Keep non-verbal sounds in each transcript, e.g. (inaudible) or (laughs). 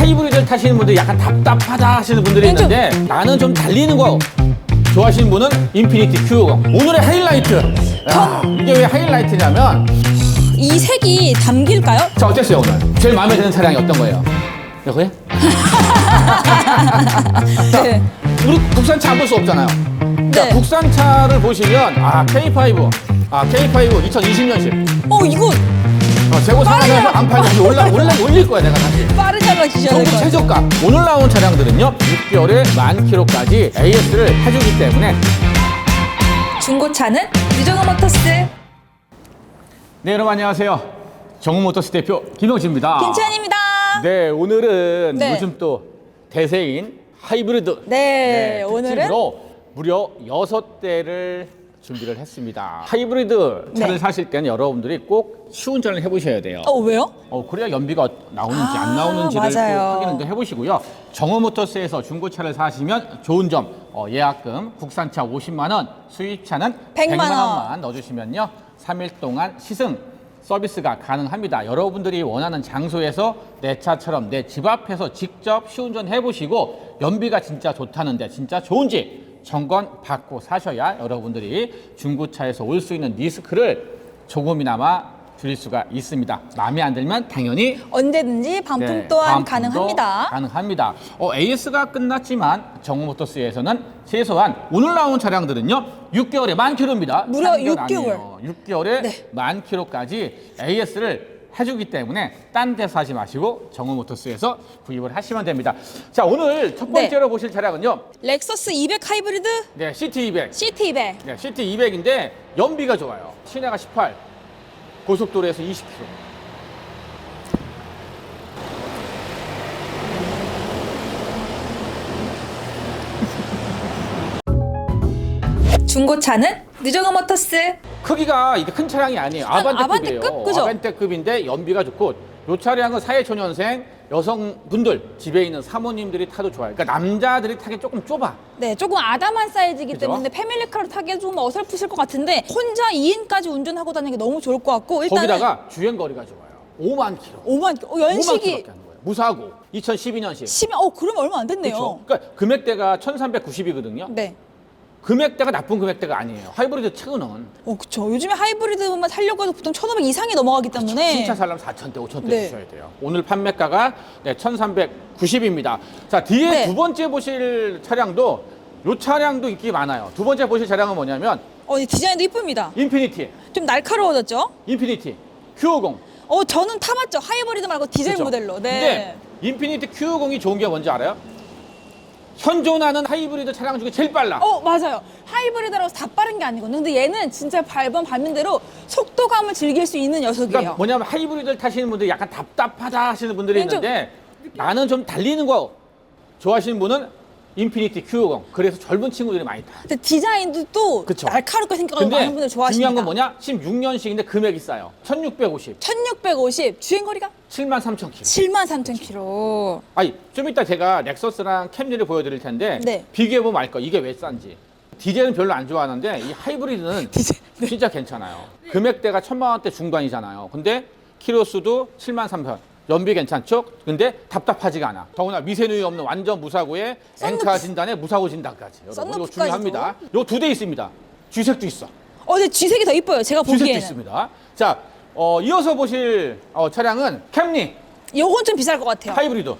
하이브리드를 타시는 분들이 약간 답답하다 하시는 분들이 있는데 나는 좀 달리는 거 좋아하시는 분은 인피니티 Q50 오늘의 하이라이트 야, 이게 왜 하이라이트냐면 이 색이 담길까요? 자 어땠어요 오늘? 제일 마음에 드는 차량이 어떤 거예요? 이거요? (laughs) 네. 우리 국산차 안 볼 수 없잖아요 자 네. 국산차를 보시면 아 K5 아 K5 2020년식 어 이거 어, 재고 상황에서 안 팔고 올라 올라 올릴 거야 내가 다시 빠르게 정부 될것 같아요. 최저가. 오늘 나온 차량들은요 6개월에 만 킬로까지 AS를 해주기 때문에. 중고차는 유정호 모터스. 네 여러분 안녕하세요. 정우모터스 대표 김영진입니다. 김채연입니다. 네 오늘은 네. 요즘 또 대세인 하이브리드. 네, 오늘은 특집으로 무려 여섯 대를 준비를 했습니다 하이브리드 차를 네. 사실 때는 여러분들이 꼭 시운전을 해보셔야 돼요 어 왜요? 어, 그래야 연비가 나오는지 아, 안 나오는지를 맞아요. 확인도 해보시고요. 정어모터스에서 중고차를 사시면 좋은 점, 어, 예약금, 국산차 50만 원, 수입차는 100만 100만, 원. 원만 넣어주시면요. 3일 동안 시승 서비스가 가능합니다. 여러분들이 원하는 장소에서 내 차처럼 내 집 앞에서 직접 시운전 해보시고 연비가 진짜 좋다는데 진짜 좋은지 점검 받고 사셔야 여러분들이 중고차에서 올 수 있는 리스크를 조금이나마 줄일 수가 있습니다. 마음에 안 들면 당연히 언제든지 반품 네, 또한 가능합니다. 가능합니다. 어, AS가 끝났지만 정모터스에서는 최소한 오늘 나온 차량들은요 6개월에 만 킬로입니다. 무려 3개월 6개월. 아니에요. 6개월에 네. 만 킬로까지 AS를 해주기 때문에 딴 데서 하지 마시고 정우 모터스에서 구입을 하시면 됩니다. 자 오늘 첫 네. 번째로 보실 차량은요, 렉서스 200 하이브리드 네 CT200, CT 200. 네 CT200인데 연비가 좋아요. 시내가 18, 고속도로에서 20km. 중고차는 유정호 모터스 크기가 이게 큰 차량이 아니에요. 아반떼급이에요. 아반떼급? 그죠? 아반떼급인데 연비가 좋고 이 차량은 사회초년생 여성분들 집에 있는 사모님들이 타도 좋아요. 그러니까 남자들이 타기 조금 좁아. 네, 조금 아담한 사이즈이기 그죠? 때문에 패밀리카로 타기에 좀 어설프실 것 같은데 혼자 2인까지 운전하고 다니는 게 너무 좋을 것 같고 일단은 거기다가 주행 거리가 좋아요. 5만 킬로. 5만 어, 5만 연식이 킬로밖에 안 거예요. 무사고 2012년식. 10이 어 그러면 얼마 안 됐네요. 그렇죠. 그러니까 금액대가 1,390이거든요. 네. 금액대가 나쁜 금액대가 아니에요. 하이브리드 최근은 어, 그쵸. 요즘에 하이브리드만 살려고 해도 보통 1,500 이상이 넘어가기 때문에. 신차 살려면 4천대, 5천대 네. 주셔야 돼요. 오늘 판매가가 네, 1,390입니다. 자, 뒤에 네. 두 번째 보실 차량도 이 차량도 인기 많아요. 두 번째 보실 차량은 뭐냐면 어, 이 디자인도 이쁩니다. 인피니티, 좀 날카로워졌죠? 인피니티 Q50. 어, 저는 타봤죠. 하이브리드 말고 디젤 그렇죠? 모델로. 근데 네. 인피니티 Q50이 좋은 게 뭔지 알아요? 현존하는 하이브리드 차량 중에 제일 빨라. 어, 맞아요. 하이브리드라고 다 빠른 게 아니거든요. 근데 얘는 진짜 밟은 밟는 대로 속도감을 즐길 수 있는 녀석이에요. 그러니까 뭐냐면 하이브리드를 타시는 분들이 약간 답답하다 하시는 분들이 있는데 나는 좀 달리는 거 좋아하시는 분은 인피니티 Q50. 그래서 젊은 친구들이 많이 타. 근데 디자인도 또 그쵸. 날카롭게 생겨서 많은 분들 근데 좋아하십니다. 중요한 건 뭐냐? 16년식인데 금액이 싸요. 1650, 1650 주행 거리가 7만 3천 킬로. 7만 3천 킬로. 아니, 좀 이따 제가 렉서스랑 캠리를 보여 드릴 텐데 네. 비교해 보면 알 거야. 이게 왜 싼지. 디젤은 별로 안 좋아하는데 이 하이브리드는 (laughs) 디젤, 네. 진짜 괜찮아요. 금액대가 천만 원대 중반이잖아요. 근데 키로수도 7만 3천. 연비 괜찮죠? 근데 답답하지가 않아. 더구나 미세누이 없는 완전 무사고에 엔카 진단에 무사고 진단까지. 여러분 이거 썬루프까지도. 중요합니다. 요 두 대 있습니다. 쥐색도 있어. 어, 근데 G색이 더 이뻐요. 제가 쥐색도 보기에는. 있습니다. 자, 어, 이어서 보실 어, 차량은 캠리 요건 좀 비쌀 것 같아요. 하이브리드.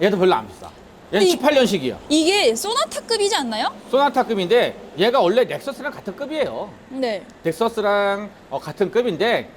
얘도 별로 안 비싸. 얘는 이- 18년식이에요. 이게 소나타급이지 않나요? 소나타급인데 얘가 원래 넥서스랑 같은 급이에요. 네. 넥서스랑 어, 같은 급인데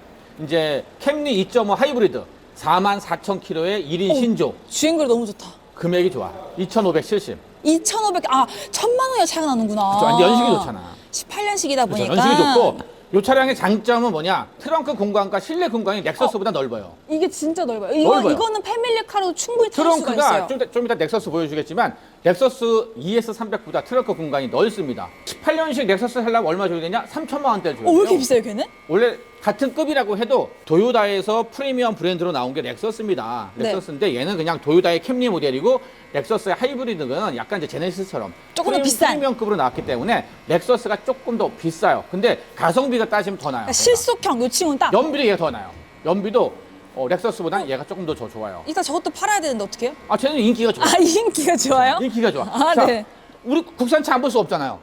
이제 캠리 2.5 하이브리드 4만 4천 킬로의 1인 어. 신조 주행거리 너무 좋다. 금액이 좋아. 2,570. 2,500, 아, 천만 원이 차이가 나는구나. 그쵸? 근데 연식이 좋잖아. 18년식이다 그렇죠. 보니까. 연식이 좋고 이 차량의 장점은 뭐냐? 트렁크 공간과 실내 공간이 넥서스보다 넓어요. 이게 진짜 넓어요. 이거, 넓어요. 이거는 패밀리카로 충분히 탈 수가 트렁크가 있어요. 좀, 이따- 좀 이따 넥서스 보여주겠지만 넥서스 ES300보다 트렁크 공간이 넓습니다. 18년식 넥서스 살려면 얼마 줘야 되냐? 3천만 원대 줘야 어, 왜 이렇게. 비싸요, 걔는? 원래 같은 급이라고 해도 도요다에서 프리미엄 브랜드로 나온 게 렉서스입니다. 네. 렉서스인데 얘는 그냥 도요다의 캠리 모델이고 렉서스의 하이브리드는 약간 이제 제네시스처럼 조금 더 프리- 비싼. 프리미엄급으로 나왔기 때문에 렉서스가 조금 더 비싸요. 근데 가성비가 따지면 더 나요. 그러니까 실속형, 요 친구는 딱. 연비도 얘가 더 나요. 연비도 어, 렉서스보다 는 얘가 조금 더 저- 좋아요. 일단 저것도 팔아야 되는데 어떻게 해요? 아, 쟤는 인기가 좋아. 아 인기가 좋아요? 인기가 좋아. 아, 자, 네. 우리 국산차 안 볼 수 없잖아요.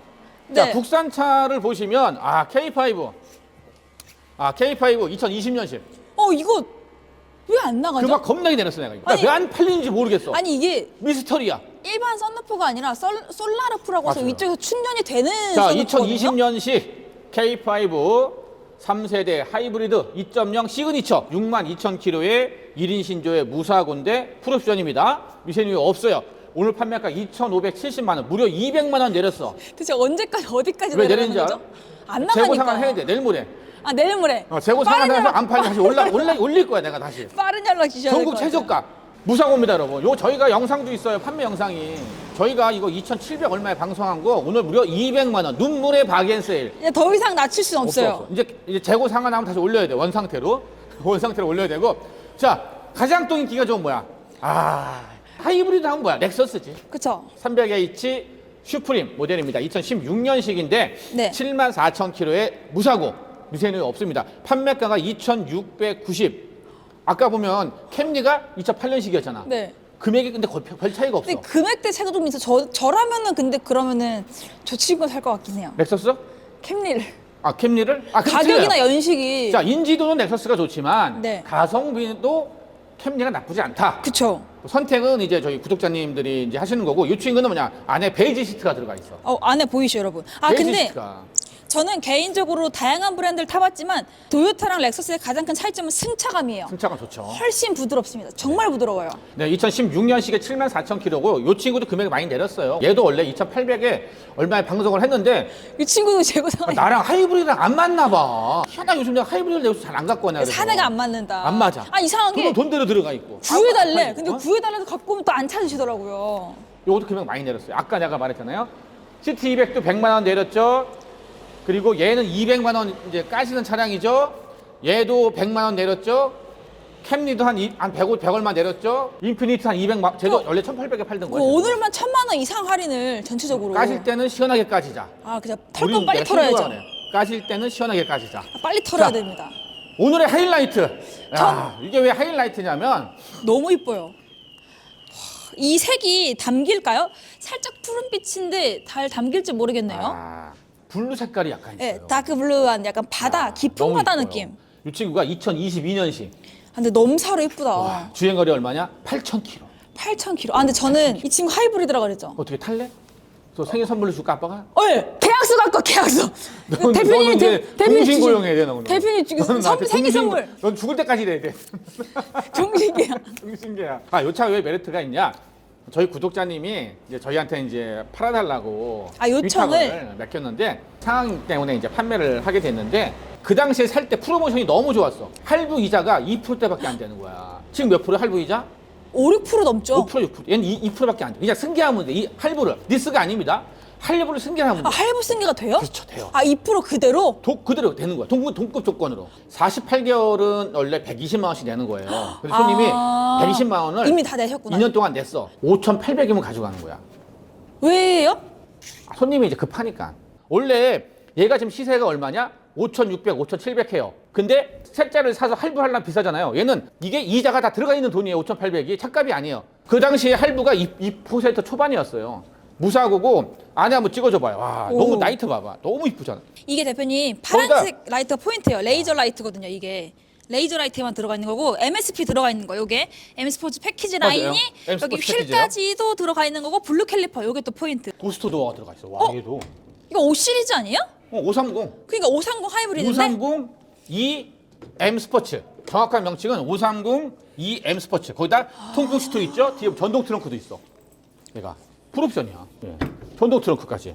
자, 네. 국산차를 보시면 아, K5. 아, K5 2020년식. 어 이거 왜 안 나가죠? 그막 겁나게 내렸어 내가. 아니- 왜안 팔리는지 모르겠어. 아니 이게 미스터리야. 일반 썬루프가 아니라 썰, 솔라르프라고 해서 맞아요. 위쪽에서 충전이 되는 자, 썬루프거든요? 2020년식 K5 3세대 하이브리드 2.0 시그니처 62,000km의 1인 신조의 무사고인데 풀옵션입니다. 미세누이 없어요. 오늘 판매가 2,570만 원, 무려 200만 원 내렸어. 대체 언제까지 어디까지 왜 내리는지 거죠? 알아? 안 재고 나가니까. 상환 해야 돼. 내일 모레. 아 내일 모레. 어, 재고 빠른 연락- 안 팔면 다시 올라, (laughs) 올라, 올릴 거야 내가 다시. 빠른 연락 주셔야 될것 전국 같아요. 최저가 무사고입니다 여러분 요 저희가 영상도 있어요 판매 영상이 저희가 이거 2,700 얼마에 방송한 거 오늘 무려 200만 원 눈물의 바겐 세일 이제 더 이상 낮출 수는 없어, 없어요. 없어. 이제 이제 재고 상환하면 다시 올려야 돼 원 상태로 (laughs) 원 상태로 올려야 되고 자 가장 또 인기가 좋은 뭐야 아 하이브리드 하면 뭐야 렉서스지 그쵸? 300H 슈프림 모델입니다 2016년식인데 네. 74,000km의 무사고 미세누이 없습니다 판매가가 2,690 아까 보면 캠리가 2008년식이었잖아 네. 금액이 근데 거의 별- 별 차이가 없어 근데 금액대 차이가 좀 있어. 저 저라면은 근데 그러면은 저 친구가 살 것 같긴 해요. 렉서스? 캠리를 아 캠리를? 아 가격이나 틀려요. 연식이 자 인지도는 렉서스가 좋지만 네. 가성비도 캠리가 나쁘지 않다 그쵸? 선택은 이제 저희 구독자님들이 이제 하시는 거고 이 친구는 뭐냐 안에 베이지 시트가 들어가 있어 어 안에 보이시죠 여러분? 아 베이지 근데 시트가 저는 개인적으로 다양한 브랜드를 타봤지만 도요타랑 렉서스의 가장 큰 차이점은 승차감이에요. 승차가 좋죠 훨씬 부드럽습니다. 정말 부드러워요. 네, 2016년식에 74,000km고 이 친구도 금액이 많이 내렸어요. 얘도 원래 2,800에 얼마에 방송을 했는데 이 친구는 (laughs) 재고 상황이 나랑 하이브리드랑 안 맞나 봐. 희한하게 요즘 내가 하이브리드를 내고 잘안 갖고 그래서. 사내가 안 맞는다. 안 맞아. 아 이상한 게 돈은 돈대로 들어가 있고. 구해달래. 아, 근데 어? 구해달래도 갖고 오면 또 안 찾으시더라고요. 요것도 금액 많이 내렸어요. 아까 내가 말했잖아요. 시티 200도 100만 원 내렸죠. 그리고 얘는 200만 원 이제 까시는 차량이죠. 얘도 100만 원 내렸죠. 캠리도 한, 이- 한 100, 100 얼마 내렸죠. 인피니트 한 200만, 쟤도 어. 원래 1,800에 팔던 그 거예요. 오늘만 천만 원 이상 할인을 전체적으로. 까실 때는 시원하게 까시자. 아 그냥 털 우리 건 빨리 털어야죠. 까실 때는 시원하게 까시자. 아, 빨리 털어야 자. 됩니다. 오늘의 하이라이트. 야, 이게 왜 하이라이트냐면 너무 이뻐요. 이 색이 담길까요? 살짝 푸른빛인데 잘 담길지 모르겠네요. 아, 블루 색깔이 약간 있어요. 네, 다크 블루한 약간 바다, 깊은 너무 바다 이뻐요. 느낌. 이 친구가 2022년식. 아, 근데 넘사로 예쁘다. 와, 주행거리 얼마냐? 8,000km. 8,000km. 아, 근데 저는 이 친구 하이브리드라고 그랬죠. 어떻게 탈래? 저 생일 선물로 줄까 아빠가? 어, 예. 계약서 갖고 와, 계약서. 넌- (laughs) 대표님, 너는 대, 이제 대표님 주신- 고용해야 돼 너는. 대표님 지금 너는 나한테 생일 동신- 선물. 넌 죽을 때까지 내야 돼. (laughs) 종식이야. 동신계야. (laughs) 아, 요 차 왜 메리트가 있냐? 저희 구독자님이 이제 저희한테 이제 팔아달라고 아, 요청을? 위탁을 맡겼는데 상황 때문에 이제 판매를 하게 됐는데 그 당시에 살 때 프로모션이 너무 좋았어. 할부 이자가 2%대밖에 안 되는 거야. 지금 몇 프로 할부 이자? 5, 6% 넘죠? 5% 6%. 얘는 2, 2%밖에 안 돼. 그냥 승계하면 돼. 이 할부를 리스가 아닙니다. 할부를 승계하면 돼. 아, 할부 승계가 돼요? 그렇죠, 돼요. 아, 2% 그대로? 도, 그대로 되는 거야. 동급, 동급 조건으로. 48개월은 원래 120만 원씩 내는 거예요. 그래서 손님이 아, 120만 원을 이미 다 내셨구나. 2년 동안 냈어. 5,800이면 가져가는 거야. 왜요? 아, 손님이 이제 급하니까. 원래 얘가 지금 시세가 얼마냐? 5,600, 5,700 해요. 근데 셋째를 사서 할부하려면 비싸잖아요. 얘는 이게 이자가 다 들어가 있는 돈이에요. 5,800이. 차값이 아니에요. 그 당시에 할부가 2, 2% 초반이었어요. 무사고고 안에 한번 찍어줘봐요. 와, 오. 너무 나이트 봐봐. 너무 이쁘잖아. 이게 대표님 파란색 라이트가 포인트예요. 레이저 라이트거든요. 이게 레이저 라이트만 들어가 있는 거고 MSP 들어가 있는 거. 요게 M 스포츠 패키지 맞아요. 라인이 M 여기 스포츠 패키지요. 휠까지도 들어가 있는 거고 블루 캘리퍼 요게 또 포인트. 고스트 도어가 들어가 있어. 와, 어? 얘도. 이거 5 시리즈 아니에요? 어, 530. 그러니까 530 하이브리드인데 530 2 M 스포츠. 정확한 명칭은 530 2 M 스포츠. 거기다 통풍 시트 있죠? 뒤에 전동 트렁크도 있어. 얘가 풀옵션이야. 예. 전동 트렁크까지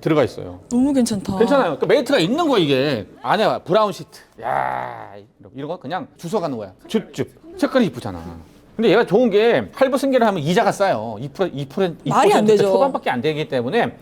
들어가 있어요. 너무 괜찮다. 괜찮아요. 그러니까 메이트가 있는 거야 이게. 안에 브라운 시트. 야 이런 거 그냥 주워 가는 거야. 줍줍. 색깔이 이쁘잖아. 근데 얘가 좋은 게 할부 승계를 하면 이자가 싸요. 2% 2% 말이 안 되죠. 초반밖에 안 되기 때문에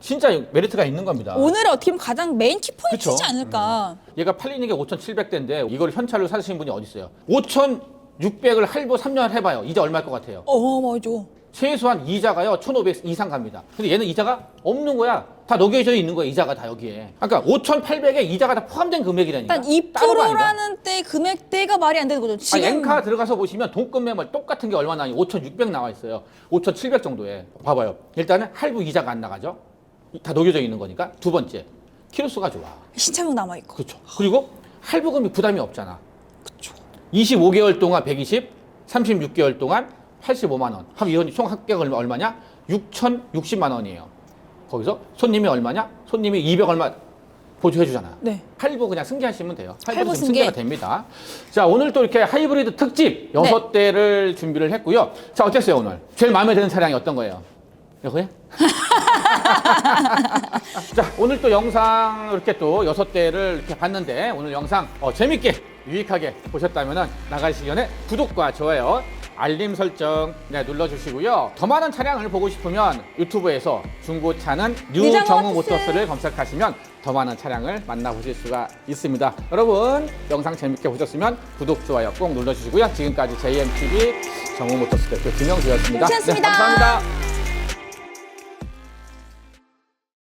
진짜 메리트가 있는 겁니다. 오늘의 어떻게 보면 가장 메인 키포인트지? 않을까. 얘가 팔리는 게 5,700대인데 이걸 현찰로 사시는 분이 어디 있어요? 5,600을 할부 3년 해봐요. 이자 얼마일 것 같아요? 어, 맞아. 최소한 이자가요 1,500 이상 갑니다. 근데 얘는 이자가 없는 거야. 다 녹여져 있는 거예요, 이자가 다 여기에. 그러니까 5,800에 이자가 다 포함된 금액이라니까. 일단 아니라. 2%라는 때 금액대가 말이 안 되는 거죠. 지금 아니, 엔카 들어가서 보시면 동급 매물 똑같은 게 얼마 나니? 5,600 나와 있어요. 5,700 정도에. 봐봐요. 일단은 할부 이자가 안 나가죠. 다 녹여져 있는 거니까. 두 번째, 키로수가 좋아. 신차명 남아 있고. 그렇죠. 그리고 할부금이 부담이 없잖아. 25개월 동안 120, 36개월 동안 85만 원. 하면 이건 총 얼마- 얼마냐? 6,060만 원이에요. 거기서 손님이 얼마냐? 손님이 200 얼마 보조해 주잖아. 네. 할부 그냥 승계하시면 돼요. 할부, 할부 승계. 승계가 됩니다. 자, 오늘 또 이렇게 하이브리드 특집 네. 여섯 대를 준비를 했고요. 자, 어땠어요, 오늘? 제일 마음에 드는 차량이 어떤 거예요? 이거요? (laughs) 자, 오늘 또 영상 이렇게 또 여섯 대를 이렇게 봤는데 오늘 영상 어, 재밌게 유익하게 보셨다면 나가시기 전에 구독과 좋아요, 알림 설정 네, 눌러주시고요. 더 많은 차량을 보고 싶으면 유튜브에서 중고차는 뉴 정우 모터스. 모터스를 검색하시면 더 많은 차량을 만나보실 수가 있습니다. 여러분 영상 재밌게 보셨으면 구독, 좋아요 꼭 눌러주시고요. 지금까지 JMTV 정우 모터스 대표 김영수였습니다. 괜찮습니다. 네, 감사합니다.